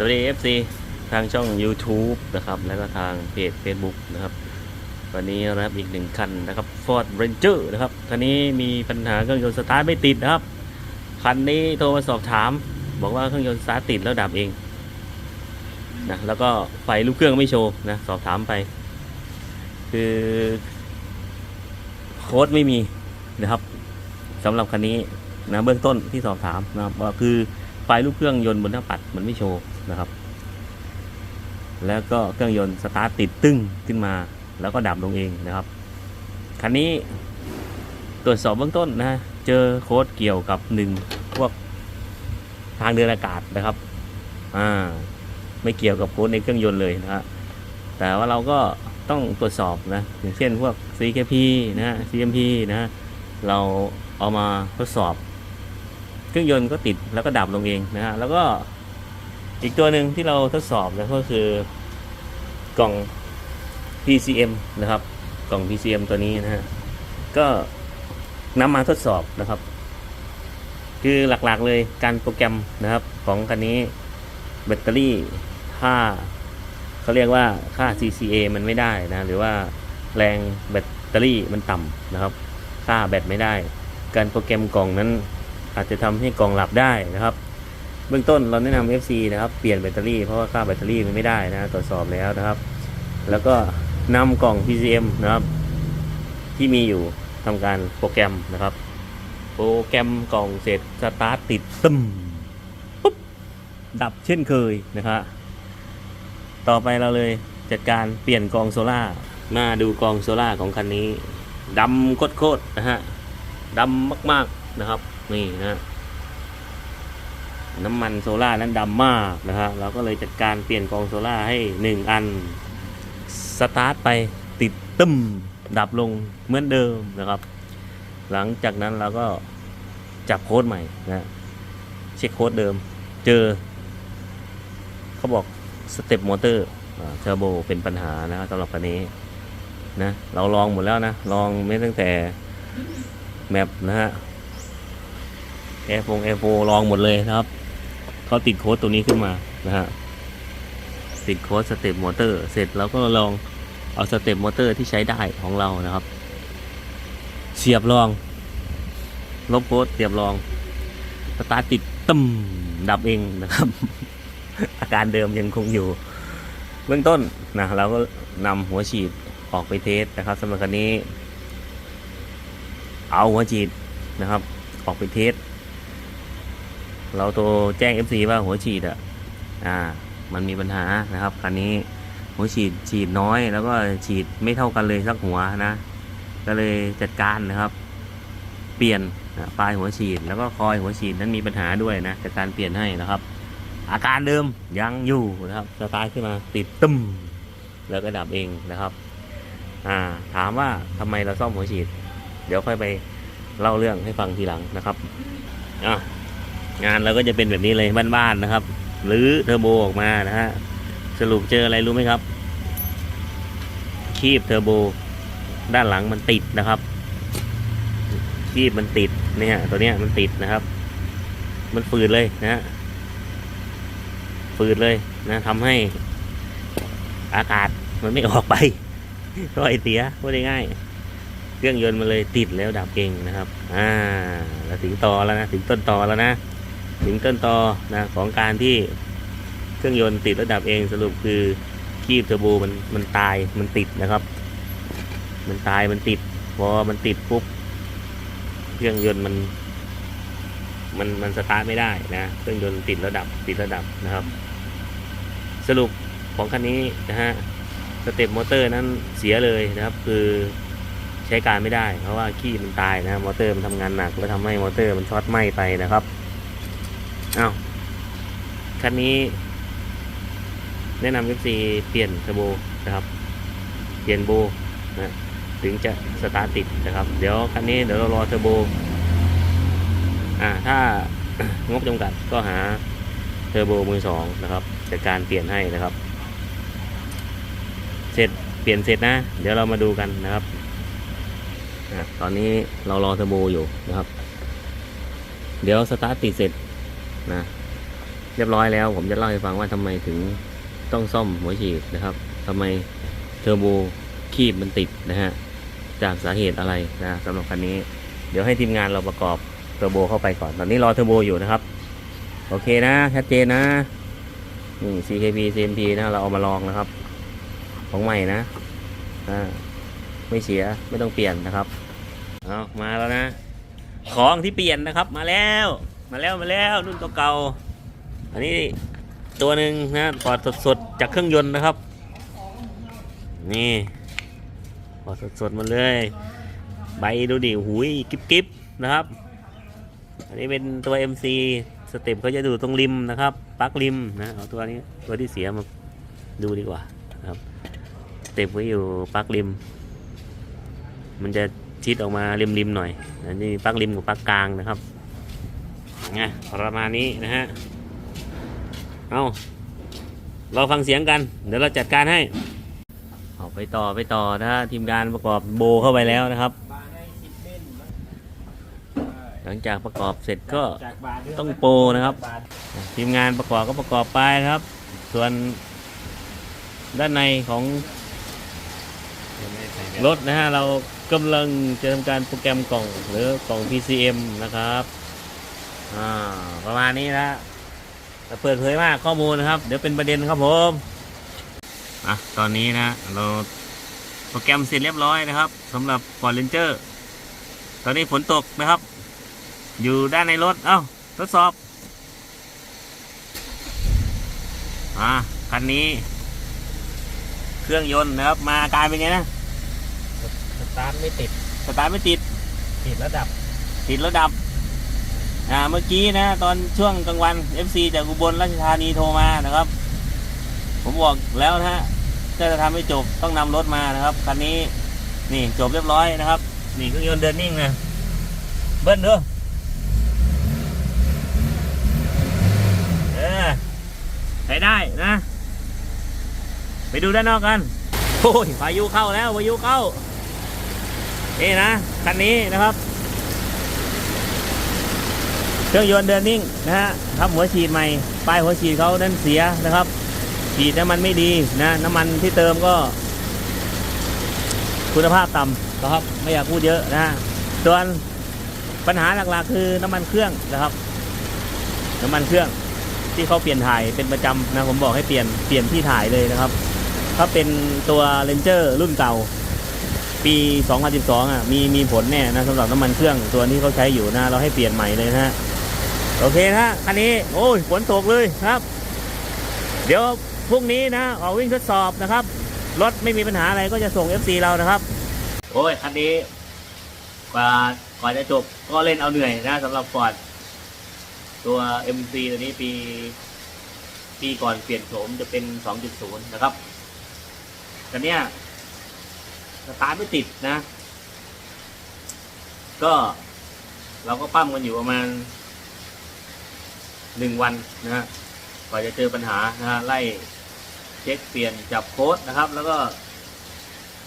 สวัสดี FC ทางช่อง YouTube นะครับ แล้วก็ทางเพจ Facebook นะครับ วันนี้รับอีกหนึ่งคันนะครับ Ford Ranger นะครับ คันนี้มีปัญหาเครื่องยนต์สตาร์ทไม่ติดนะครับ คันนี้โทรมาสอบถาม บอกว่าเครื่องยนต์สตาร์ทติดแล้วดับเองนะแล้วก็ไฟลูกเครื่องไม่โชว์นะ สอบถามไป คือโค้ดไม่มีนะครับสำหรับคันนี้นะเบื้องต้นที่สอบถามนะครับว่าคือ ไฟลูกเครื่องยนต์บนหน้าปัดมันไม่โชว์นะครับ แล้วก็เครื่องยนต์สตาร์ทติดตึ้งขึ้นมา แล้วก็ดับลงเองนะครับ คันนี้ตรวจสอบเบื้องต้นนะเจอโค้ดเกี่ยวกับหนึ่งพวกทางเดินอากาศนะครับ อ่า ไม่เกี่ยวกับโค้ดในเครื่องยนต์เลยนะฮะ แต่ว่าเราก็ต้องตรวจสอบนะ อย่างเช่นพวก CKP นะฮะ CMP นะฮะ เราเอามาทดสอบ เครื่องยนต์ก็ติดแล้วก็ดับลงเองนะฮะแล้วก็อีกตัวหนึ่งที่เราทดสอบนะก็คือกล่อง PCM นะครับ กล่อง PCM ตัวนี้นะฮะก็นำมาทดสอบนะครับ คือหลักๆเลยการโปรแกรมนะครับของคันนี้แบตเตอรี่ค่าเขาเรียกว่าค่า CCA มันไม่ได้นะ หรือว่าแรงแบตเตอรี่มันต่ำนะครับ ค่าแบตไม่ได้ การโปรแกรมกล่องนั้น อาจจะทำให้กล่องหลับได้นะครับ เบื้องต้นเราแนะนำ FC นะครับ เปลี่ยนแบตเตอรี่เพราะว่าค่าแบตเตอรี่มันไม่ได้นะตรวจสอบแล้วนะครับ แล้วก็นำกล่อง PCM นะครับ ที่มีอยู่ทำการโปรแกรมนะครับ โปรแกรมกล่องเสร็จสตาร์ทติดตึมปุ๊บดับเช่นเคยนะครับต่อไปเราเลยจัดการเปลี่ยนกล่องโซล่ามาดูกล่องโซล่าของคันนี้ดำโคตรๆนะฮะดำมากๆนะครับ นี่นะน้ำมันโซล่านั้นดำมากนะฮะเราก็เลยจัดการเปลี่ยนกองโซล่าให้หนึ่งอัน สตาร์ทไปติดตึมดับลงเหมือนเดิมนะครับ หลังจากนั้นเราก็จับโค้ดใหม่นะเช็คโค้ดเดิม เจอ เขาบอกสเต็ปมอเตอร์เทอร์โบเป็นปัญหานะครับสำหรับคันนี้นะเราลองหมดแล้วนะ ลองไม่ตั้งแต่แมปนะฮะ แอร์ฟงแอร์โฟลองหมดเลยนะครับเขาติดโค้ดตัวนี้ขึ้นมานะฮะติดโค้ดสเต็ปมอเตอร์เสร็จแล้วก็ลองเอาสเต็ปมอเตอร์ที่ใช้ได้ของเรานะครับ เสียบลอง ลบโค้ดเสียบลองสตาร์ทติดตึมดับเองนะครับ อาการเดิมยังคงอยู่เบื้องต้นนะเราก็นำหัวฉีดออกไปเทสนะครับสำหรับคันนี้ เอาหัวฉีดนะครับ ออกไปเทส เราโทรแจ้ง FC ว่าหัวฉีดอะอ่า มันมีปัญหานะครับคันนี้หัวฉีดฉีดน้อย แล้วก็ฉีดไม่เท่ากันเลยสักหัวนะ ก็เลยจัดการนะครับ เปลี่ยนปลายหัวฉีด แล้วก็คอยหัวฉีดนั้นมีปัญหาด้วยนะจัดการเปลี่ยนให้นะครับ อาการเดิมยังอยู่นะครับสตาร์ทขึ้นมาติดตึมแล้วก็ดับเองนะครับ อ่า ถามว่าทำไมเราซ่อมหัวฉีด เดี๋ยวค่อยไปเล่าเรื่องให้ฟังทีหลังนะครับอะ งานเราก็จะเป็นแบบนี้เลยบ้านๆนะครับ หรือเทอร์โบออกมานะฮะสรุปเจออะไรรู้ไหมครับ คีบเทอร์โบ ด้านหลังมันติดนะครับ คีบมันติดเนี่ยตัวเนี้ยมันติดนะครับ มันฝืดเลยนะฮะฝืดเลยนะทำให้อากาศมันไม่ออกไปก็ไอเสียพูดง่ายๆเครื่องยนต์มันเลยติดแล้วดับเองนะครับ อ่าเราถึงต่อแล้วนะ ถึงต้นต่อแล้วนะ ถึงต้นตอนะของการที่เครื่องยนต์ติดระดับเองสรุปคือคีบเทอร์โบมันมันตายมันติดนะครับ มันตายมันติดพอมันติดปุ๊บเครื่องยนต์มัน มันมันสตาร์ทไม่ได้นะเครื่องยนต์ติดระดับติดระดับนะครับ สรุปของคันนี้นะฮะสเต็ปมอเตอร์นั้นเสียเลยนะครับ คือใช้การไม่ได้ เพราะว่าขี้มันตายนะมอเตอร์มันทำงานหนักแล้วทำให้มอเตอร์มันช็อตไหม้ไปนะครับ อ้าวคันนี้ แนะนำ FC เปลี่ยนเทอร์โบนะครับ เปลี่ยนโบนะถึงจะสตาร์ทติดนะครับ เดี๋ยวคันนี้เดี๋ยวเรารอเทอร์โบอ่าถ้างบจำกัดก็หาเทอร์โบมือสองนะครับจัดการเปลี่ยนให้นะครับ เสร็จเปลี่ยนเสร็จนะ เดี๋ยวเรามาดูกันนะครับตอนนี้เรารอเทอร์โบอยู่นะครับ เดี๋ยวสตาร์ทติดเสร็จ นะเรียบร้อยแล้ว ผมจะเล่าให้ฟังว่าทำไมถึงต้องซ่อมหัวฉีดนะครับทำไมเทอร์โบคีบมันติดนะฮะจากสาเหตุอะไรนะสำหรับคันนี้ เดี๋ยวให้ทีมงานเราประกอบเทอร์โบเข้าไปก่อน ตอนนี้รอเทอร์โบอยู่นะครับ โอเคนะชัดเจนนะนี่ CKP CMP นะเราเอามาลองนะครับ ของใหม่นะอ่าไม่เสียไม่ต้องเปลี่ยนนะครับเอามาแล้วนะ ของที่เปลี่ยนนะครับมาแล้ว มาแล้วมาแล้วรุ่นตัวเก่า อันนี้ตัวหนึ่งนะถอดสดๆจากเครื่องยนต์นะครับ นี่ถอดสดๆมาเลย ใบดูดิหุยกิ๊บนะครับ อันนี้เป็นตัว MC สเต็ปเขาจะดูตรงริมนะครับปลั๊กริมนะเอาตัวนี้ตัวที่เสียมาดูดีกว่าครับสเต็ปไว้อยู่ปลั๊กริม มันจะชิดออกมาริมๆหน่อยอันนี้ปลั๊กริมกับปลั๊กกลางนะครับ ไงประมาณนี้นะฮะ เอาเราฟังเสียงกัน เดี๋ยวเราจัดการให้ เอาไปต่อไปต่อนะฮะทีมงานประกอบโบเข้าไปแล้วนะครับ หลังจากประกอบเสร็จก็ต้องโปนะครับ ทีมงานประกอบก็ประกอบไปครับ ส่วนด้านในของรถนะฮะเรากำลังจะทำการโปรแกรมกล่องหรือกล่อง PCM นะครับ อ่าประมาณนี้นะแต่เปิดเผยมากข้อมูลนะครับ เดี๋ยวเป็นประเด็นครับผมอะตอนนี้นะ เราโปรแกรมเสร็จเรียบร้อยนะครับสำหรับ Ford Ranger ตอนนี้ฝนตกนะครับ อยู่ด้านในรถ เอ้า ทดสอบ อ่าคันนี้ เครื่องยนต์นะครับ มาอาการเป็นไงนะสตาร์ทไม่ติดสตาร์ทไม่ติด ติดระดับ ติดแล้วดับ อ่าเมื่อกี้นะ ตอนช่วงกลางวัน FC จากอุบลราชธานีโทรมานะครับ ผมบอกแล้วนะฮะถ้าจะทำให้จบต้องนำรถมานะครับคันนี้นี่จบเรียบร้อยนะครับ นี่เครื่องยนต์เดินนิ่งนะเบิ้ลเด้อเออใช้ได้นะ ไปดูด้านนอกกันโอ้ยพายุเข้าแล้วพายุเข้านี่นะคันนี้นะครับ เครื่องยนต์เดินนิ่งนะฮะทับหัวฉีดใหม่ปลายหัวฉีดเขานั้นเสียนะครับ ฉีดน้ำมันไม่ดีนะน้ำมันที่เติมก็ คุณภาพต่ำนะครับ ไม่อยากพูดเยอะนะฮะส่วนปัญหาหลักๆ คือน้ำมันเครื่องนะครับ น้ำมันเครื่องที่เขาเปลี่ยนถ่ายเป็นประจำนะผมบอกให้เปลี่ยนเปลี่ยนที่ถ่ายเลยนะครับ ถ้าเป็นตัวเ a นเจอร์รุ่นเก่าปี 2012 อะ มี มีผลแน่นะสำหรับน้ำมันเครื่อง ตัวที่เขาใช้อยู่นะ เราให้เปลี่ยนใหม่เลยนะฮะ โอเคนะคันนี้โอ้ยฝนตกเลยครับ เดี๋ยวพรุ่งนี้นะออกวิ่งทดสอบนะครับ รถไม่มีปัญหาอะไรก็จะส่ง FC เรานะครับ โอ้ยคันนี้กว่ากว่าจะจบก็เล่นเอาเหนื่อยนะสำหรับฟอร์ดตัว MC ตัวนี้ปีปีก่อนเปลี่ยนโฉมจะเป็น 2.0 นะครับแต่เนี้ยสตาร์ทไม่ติดนะ ก็เราก็ปั้มกันอยู่ประมาณ หนึ่งวันนะฮะกว่าจะเจอปัญหานะฮะไล่เช็คเปลี่ยนจับโค้ดนะครับ แล้วก็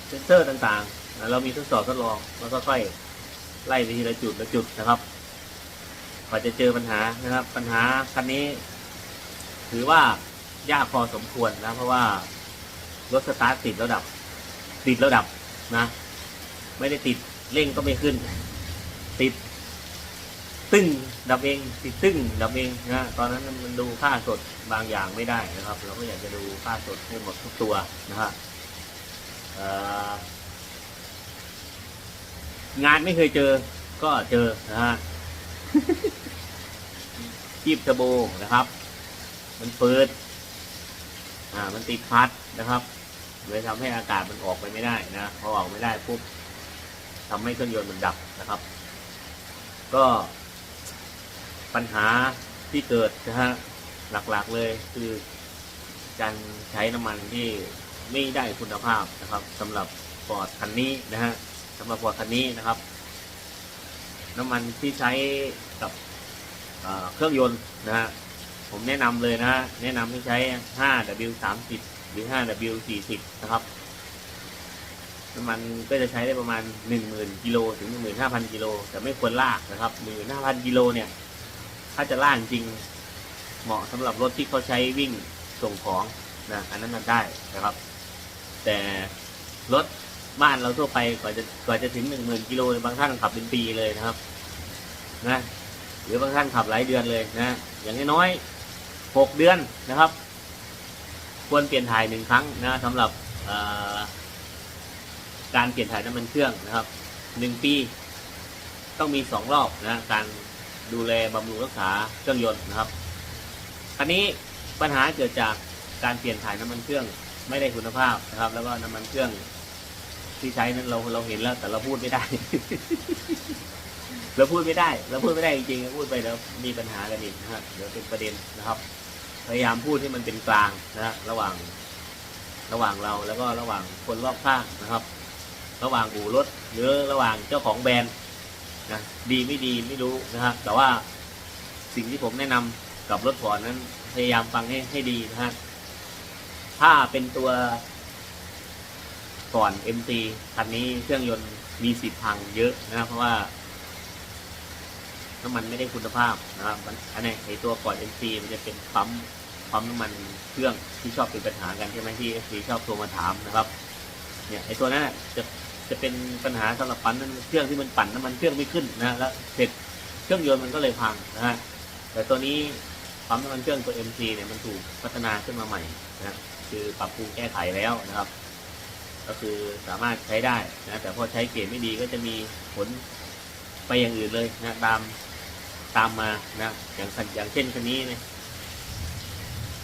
เซนเซอร์ต่างๆนะเรามีทดสอบทดลองแล้วก็ค่อยไล่ไปทีละจุดละจุดนะครับกว่าจะเจอปัญหานะครับ ปัญหาคันนี้ ถือว่ายากพอสมควรนะ เพราะว่ารถสตาร์ทติดแล้วดับ ติดแล้วดับนะ ไม่ได้ติดเร่งก็ไม่ขึ้น ติด ตึ้งดับเองติดตึ้งดับเองนะตอนนั้นมันดูค่าสดบางอย่างไม่ได้นะครับ เราก็อยากจะดูค่าสดให้หมดทุกตัวนะฮะงานไม่เคยเจอ ก็เจอนะฮะจีบเทอร์โบนะครับ มันเปิด อ่า มันติดพัดนะครับเลยทำให้อากาศมันออกไปไม่ได้นะพอออกไม่ได้ปุ๊บทำให้เครื่องยนต์มันดับนะครับ ก็ ปัญหาที่เกิดนะฮะหลักๆเลยคือ การใช้น้ำมันที่ไม่ได้คุณภาพนะครับสำหรับฟอร์ดคันนี้นะฮะสำหรับฟอร์ดคันนี้นะครับ น้ำมันที่ใช้กับเเครื่องยนต์นะฮะผมแนะนำเลยนะฮะแนะนำให้ใช้ 5W30 หรือ 5W40 นะครับน้ำมันก็จะใช้ได้ประมาณ 10,000กิโลถึง 15,000กิโลแต่ไม่ควรลากนะครับ15,000กิโลเนี่ย ถ้าจะล่ากจริง เหมาะสำหรับรถที่เขาใช้วิ่งส่งของนะอันนั้นมันได้นะครับ แต่รถบ้านเราทั่วไปกว่าจะกว่าจะถึงหนึ่งหมื่นกิโลบางท่านขับเป็นปีเลยนะครับนะหรือบางท่านขับหลายเดือนเลยนะ อย่างน้อยหกเดือนนะครับ ควรเปลี่ยนถ่ายหนึ่งครั้งนะสำหรับการเปลี่ยนถ่ายน้ำมันเครื่องนะครับหนึ่งปี ต้องมีสองรอบนะการ ดูแลบำรุงรักษาเครื่องยนต์นะครับอันนี้ปัญหาเกิดจากการเปลี่ยนถ่ายน้ำมันเครื่องไม่ได้คุณภาพนะครับ แล้วก็น้ำมันเครื่องที่ใช้นั้นเราเราเห็นแล้วแต่เราพูดไม่ได้ เราพูดไม่ได้ เราพูดไม่ได้จริงๆพูดไปแล้วมีปัญหากันอีกนะฮะเดี๋ยวเป็นประเด็นนะครับ พยายามพูดให้มันเป็นกลางนะฮะระหว่างระหว่างเราแล้วก็ระหว่างคนรอบข้างนะครับ ระหว่างอู่รถหรือระหว่างเจ้าของแบรนด์ นะดีไม่ดีไม่รู้นะครับ แต่ว่าสิ่งที่ผมแนะนำกับรถฟอร์ดนั้น พยายามฟังให้ให้ดีนะฮะถ้าเป็นตัวก่อน MT คันนี้เครื่องยนต์มีสิทธิ์พังเยอะนะครับ เพราะว่าน้ำมันไม่ได้คุณภาพนะครับอันนี้ไอตัวก่อน MC มันจะเป็นปั๊มปั๊มน้ำมันเครื่องที่ชอบเป็นปัญหากันใช่ไหมที่ FC ชอบโทรมาถามนะครับ เนี่ยไอตัวนั้นจะ จะเป็นปัญหาสำหรับปั๊มน้นเครื่องที่มันปั่นน้ำมันเครื่องไม่ขึ้นนะแล้วเสร็จเครื่องยนต์มันก็เลยพังนะฮะแต่ตัวนี้ปั๊มน้ำมันเครื่องตัว MC เนี่ยมันถูกพัฒนาขึ้นมาใหม่นะคือปรับปรุงแก้ไขแล้วนะครับ ก็คือสามารถใช้ได้นะแต่พอใช้เกรดไม่ดีก็จะมีผลไปอย่างอื่นเลยนะตามตามมานะอย่างคันอย่างเช่นคันนี้เนี่ย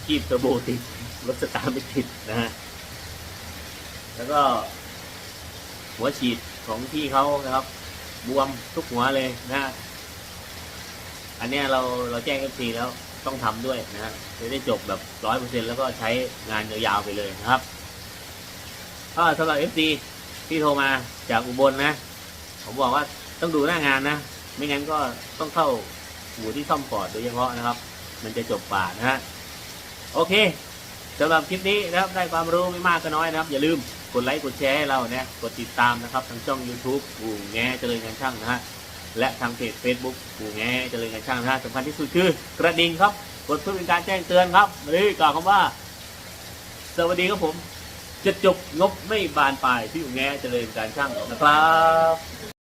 คีบเทอร์โบติดรถสตาร์ทไม่ติดนะฮะแล้วก็ หัวฉีดของที่เขานะครับ บวมทุกหัวเลยนะอันนี้เราเราแจ้ง FC แล้วต้องทำด้วยนะฮะจะได้จบแบบร้อยเปอร์เซ็นแล้วก็ใช้งานยาวๆไปเลยนะครับก็สำหรับ FC ที่โทรมาจากอุบลนะ ผมบอกว่าต้องดูหน้างานนะ ไม่งั้นก็ต้องเข้าหูที่ซ่อมปอดโดยเฉพาะนะครับ มันจะจบกว่านะฮะโอเคสำหรับคลิปนี้นะครับได้ความรู้ไม่มากก็น้อยนะครับ อย่าลืม กดไลค์กดแชร์ให้เราเนี่ยกดติดตามนะครับทางช่อง YouTube กูแง่เจริญงานช่างนะฮะและทางเพจ Facebook กูแง่เจริญงานช่างนะฮะสำคัญที่สุดคือกระดิ่งครับกดเพื่อเป็นการแจ้งเตือนครับหรือกล่าวคำว่า สวัสดีครับผมจะจบงบไม่บานปลายที่กูแง่เจริญการช่างนะครับ